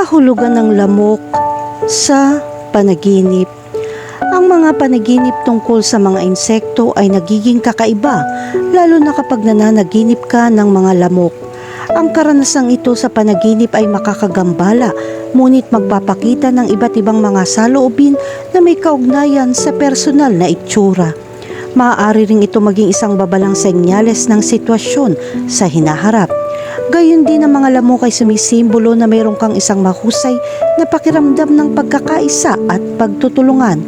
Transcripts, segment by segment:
kahulugan ng lamok sa panaginip. Ang mga panaginip tungkol sa mga insekto ay nagiging kakaiba, lalo na kapag nananaginip ka ng mga lamok. Ang karanasang ito sa panaginip ay makakagambala, ngunit magpapakita ng iba't ibang mga saloobin na may kaugnayan sa personal na itsura. Maaari ring ito maging isang babalang senyales ng sitwasyon sa hinaharap. Gayon din ang mga lamok ay sumisimbolo na mayroon kang isang mahusay na pakiramdam ng pagkakaisa at pagtutulungan.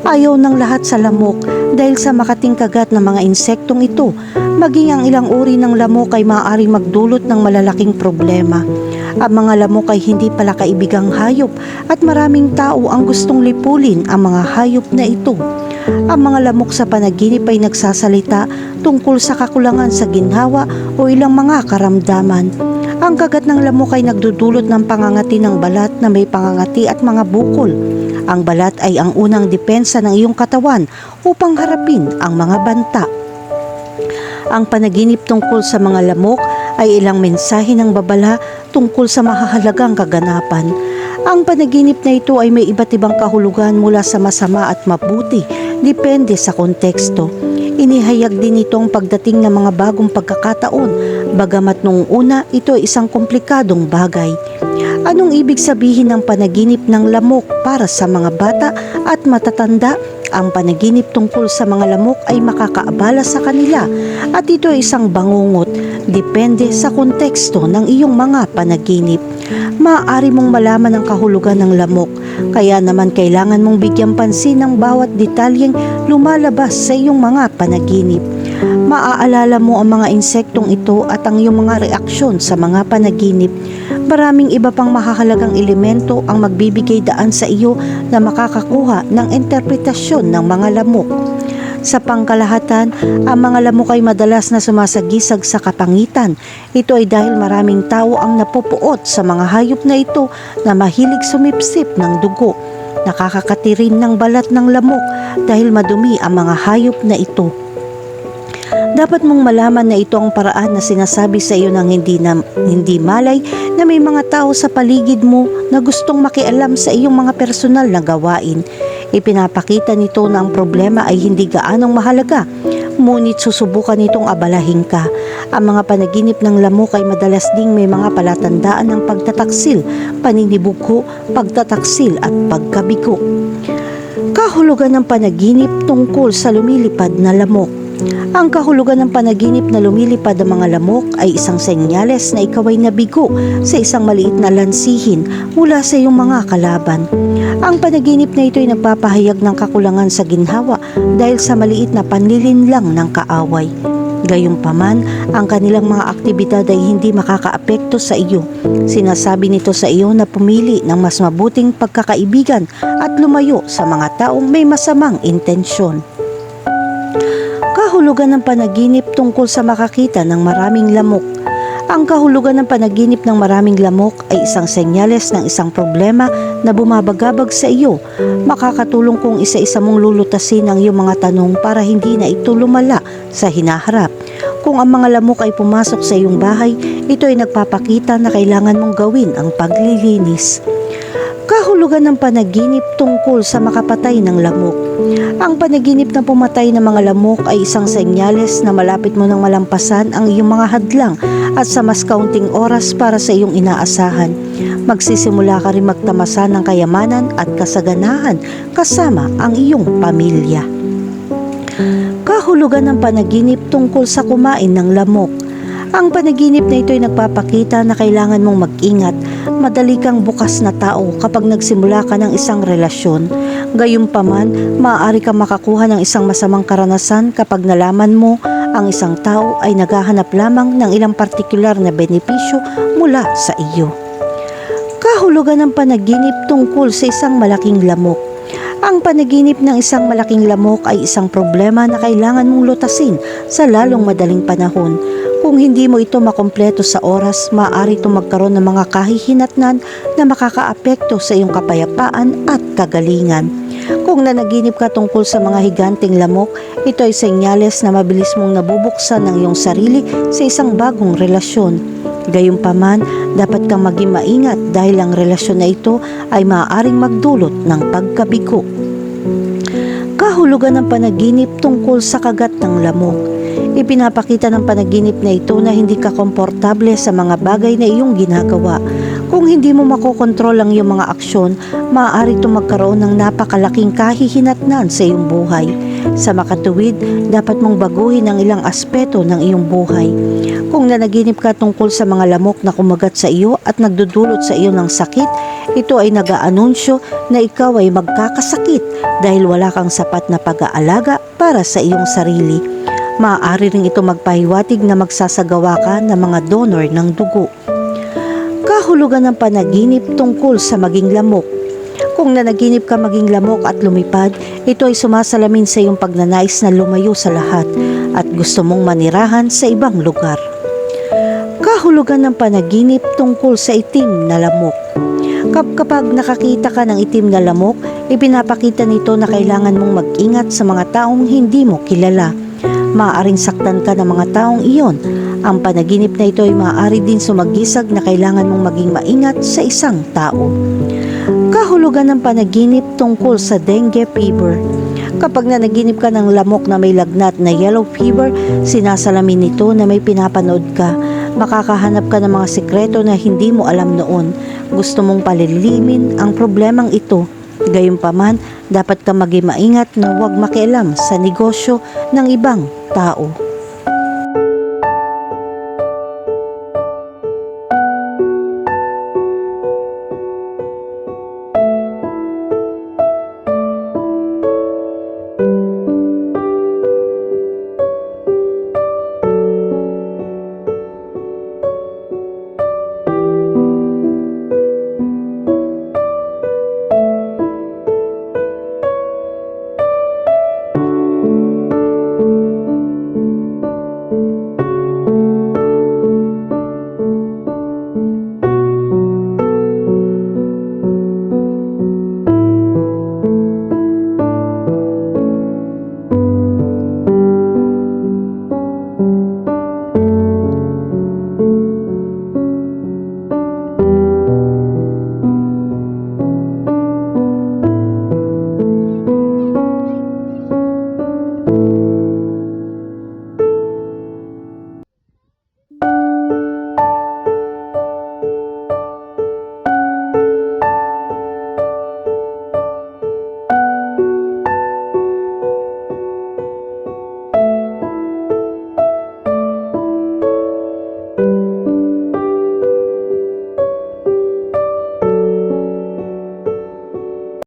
Ayaw ng lahat sa lamok dahil sa makating kagat ng mga insektong ito, maging ang ilang uri ng lamok ay maaaring magdulot ng malalaking problema. Ang mga lamok ay hindi pala kaibigang hayop at maraming tao ang gustong lipulin ang mga hayop na ito. Ang mga lamok sa panaginip ay nagsasalita tungkol sa kakulangan sa ginhawa o ilang mga karamdaman. Ang kagat ng lamok ay nagdudulot ng pangangati ng balat na may pangangati at mga bukol. Ang balat ay ang unang depensa ng iyong katawan upang harapin ang mga banta. Ang panaginip tungkol sa mga lamok ay ilang mensahe ng babala tungkol sa mahahalagang kaganapan. Ang panaginip na ito ay may iba't ibang kahulugan mula sa masama at mabuti, depende sa konteksto. Inihayag din ito pagdating ng mga bagong pagkakataon, bagamat noong una ito ay isang komplikadong bagay. Anong ibig sabihin ng panaginip ng lamok para sa mga bata at matatanda? Ang panaginip tungkol sa mga lamok ay makakaabala sa kanila at ito ay isang bangungot, depende sa konteksto ng iyong mga panaginip. Maaari mong malaman ang kahulugan ng lamok, kaya naman kailangan mong bigyan pansin ng bawat detalyeng lumalabas sa iyong mga panaginip. Maaalala mo ang mga insektong ito at ang iyong mga reaksyon sa mga panaginip. Maraming iba pang mahahalagang elemento ang magbibigay daan sa iyo na makakakuha ng interpretasyon ng mga lamok. Sa pangkalahatan, ang mga lamok ay madalas na sumasagisag sa kapangitan. Ito ay dahil maraming tao ang napupuot sa mga hayop na ito na mahilig sumipsip ng dugo. Nakakakatirin ng balat ng lamok dahil madumi ang mga hayop na ito. Dapat mong malaman na ito ang paraan na sinasabi sa iyo ng hindi, na, hindi malay na may mga tao sa paligid mo na gustong makialam sa iyong mga personal na gawain. Ipinapakita nito na ang problema ay hindi gaanong mahalaga, ngunit susubukan nitong abalahin ka. Ang mga panaginip ng lamok ay madalas ding may mga palatandaan ng pagtataksil, paninibugho, pagtataksil at pagkabigo. Kahulugan ng panaginip tungkol sa lumilipad na lamok. Ang kahulugan ng panaginip na lumilipad ang mga lamok ay isang senyales na ikaw ay nabigo sa isang maliit na lansihin mula sa iyong mga kalaban. Ang panaginip na ito ay nagpapahayag ng kakulangan sa ginhawa dahil sa maliit na panlilin lang ng kaaway. Gayunpaman, ang kanilang mga aktibidad ay hindi makakaapekto sa iyo. Sinasabi nito sa iyo na pumili ng mas mabuting pagkakaibigan at lumayo sa mga taong may masamang intensyon kahulugan ng panaginip tungkol sa makakita ng maraming lamok. Ang kahulugan ng panaginip ng maraming lamok ay isang senyales ng isang problema na bumabagabag sa iyo. Makakatulong kung isa-isa mong lulutasin ang iyong mga tanong para hindi na ito lumala sa hinaharap. Kung ang mga lamok ay pumasok sa iyong bahay, ito ay nagpapakita na kailangan mong gawin ang paglilinis kahulugan ng panaginip tungkol sa makapatay ng lamok. Ang panaginip na pumatay ng mga lamok ay isang senyales na malapit mo nang malampasan ang iyong mga hadlang at sa mas kaunting oras para sa iyong inaasahan. Magsisimula ka rin magtamasa ng kayamanan at kasaganahan kasama ang iyong pamilya. Kahulugan ng panaginip tungkol sa kumain ng lamok. Ang panaginip na ito ay nagpapakita na kailangan mong mag-ingat. Madali kang bukas na tao kapag nagsimula ka ng isang relasyon. Gayunpaman, maaari kang makakuha ng isang masamang karanasan kapag nalaman mo ang isang tao ay naghahanap lamang ng ilang partikular na benepisyo mula sa iyo. Kahulugan ng panaginip tungkol sa isang malaking lamok. Ang panaginip ng isang malaking lamok ay isang problema na kailangan mong lutasin sa lalong madaling panahon. Kung hindi mo ito makompleto sa oras, maaari itong magkaroon ng mga kahihinatnan na makakaapekto sa iyong kapayapaan at kagalingan. Kung nanaginip ka tungkol sa mga higanting lamok, ito ay senyales na mabilis mong nabubuksan ng iyong sarili sa isang bagong relasyon. Gayunpaman, dapat kang maging maingat dahil ang relasyon na ito ay maaaring magdulot ng pagkabigo. Kahulugan ng panaginip tungkol sa kagat ng lamok. Ipinapakita ng panaginip na ito na hindi ka komportable sa mga bagay na iyong ginagawa. Kung hindi mo makokontrol ang iyong mga aksyon, maaari itong magkaroon ng napakalaking kahihinatnan sa iyong buhay. Sa makatuwid, dapat mong baguhin ang ilang aspeto ng iyong buhay. Kung nanaginip ka tungkol sa mga lamok na kumagat sa iyo at nagdudulot sa iyo ng sakit, ito ay nag-aanunsyo na ikaw ay magkakasakit dahil wala kang sapat na pag-aalaga para sa iyong sarili. Maaari rin ito magpahiwatig na magsasagawa ka ng mga donor ng dugo. Kahulugan ng panaginip tungkol sa maging lamok. Kung nanaginip ka maging lamok at lumipad, ito ay sumasalamin sa iyong pagnanais na lumayo sa lahat at gusto mong manirahan sa ibang lugar. Kahulugan ng panaginip tungkol sa itim na lamok. Kap kapag nakakita ka ng itim na lamok, ipinapakita nito na kailangan mong mag-ingat sa mga taong hindi mo kilala. Maaaring saktan ka ng mga taong iyon. Ang panaginip na ito ay maaari din sumagisag na kailangan mong maging maingat sa isang tao. Kahulugan ng panaginip tungkol sa dengue fever. Kapag nanaginip ka ng lamok na may lagnat na yellow fever, sinasalamin nito na may pinapanood ka. Makakahanap ka ng mga sekreto na hindi mo alam noon. Gusto mong palilimin ang problemang ito. Gayunpaman, dapat ka maging maingat na huwag makialam sa negosyo ng ibang tao.